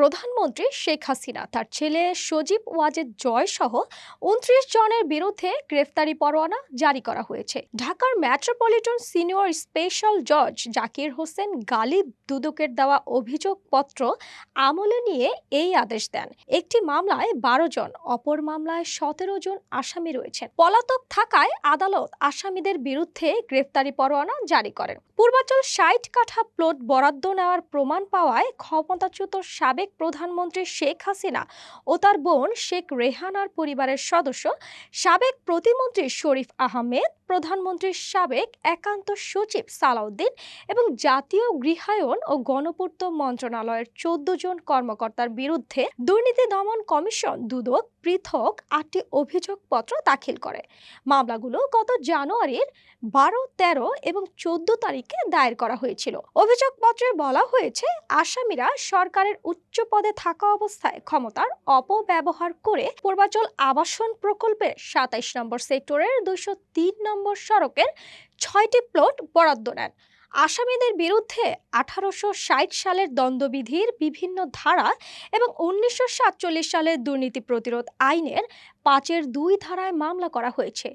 প্রধানমন্ত্রী শেখ হাসিনা, তার ছেলে সজীব ওয়াজেদ জয় সহ উনত্রিশ জনের বিরুদ্ধে গ্রেফতারি পরোয়ানা জারি করা হয়েছে। ঢাকার মেট্রোপলিটন সিনিয়র স্পেশাল জজ জাকির হোসেন গালিব দুদকের দেওয়া অভিযোগপত্র আমলে নিয়ে এই আদেশ দেন। একটি মামলায় বারো জন, অপর মামলায় সতেরো জন আসামি রয়েছেন। পলাতক থাকায় আদালত আসামিদের বিরুদ্ধে গ্রেফতারি পরোয়ানা জারি করেন। পূর্বাচল ষাট কাঠা প্লট বরাদ্দ নেওয়ার প্রমাণ পাওয়ায় ক্ষমতাচ্যুত সাবেক প্রধানমন্ত্রী শেখ হাসিনা ও তার বোন শেখ রেহানার পরিবারের সদস্য সাবেক প্রতিমন্ত্রী শরীফ আহমেদ প্রধানমন্ত্রীর সাবেক একান্ত সচিব সালাউদ্দিন এবং জাতীয় গৃহায়ন ও গণপূর্ত মন্ত্রণালয়ের চোদ্দ জন কর্মকর্তার বিরুদ্ধে দুর্নীতি দমন কমিশন দুদক পৃথক আটটি অভিযোগপত্র দাখিল করে। মামলাগুলো গত জানুয়ারির বারো, তেরো এবং চোদ্দ তারিখে দায়ের করা হয়েছিল। অভিযোগপত্রে বলা হয়েছে, আসামিরা সরকারের উচ্চ পদে থাকা অবস্থায় ক্ষমতার অপব্যবহার করে পূর্বাচল আবাসন প্রকল্পের সাতাইশ নম্বর সেক্টরের দুইশো তিন নম্বর সড়কের ছয়টি প্লট বরাদ্দ নেন। আসামিদের বিরুদ্ধে আঠারোশো ষাট সালের দ্বন্দ্ববিধির বিভিন্ন ধারা এবং উনিশশো সাতচল্লিশ সালের দুর্নীতি প্রতিরোধ আইনের পাঁচের দুই ধারায় মামলা করা হয়েছে।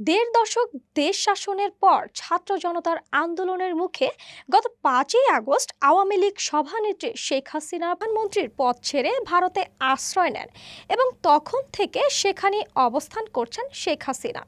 দেড় দশক দেশ শাসনের পর ছাত্র জনতার আন্দোলনের মুখে গত পাঁচই আগস্ট আওয়ামী লীগ সভানেত্রী শেখ হাসিনা প্রধানমন্ত্রীর পদ ছেড়ে ভারতে আশ্রয় নেন এবং তখন থেকে সেখানে অবস্থান করছেন শেখ হাসিনা।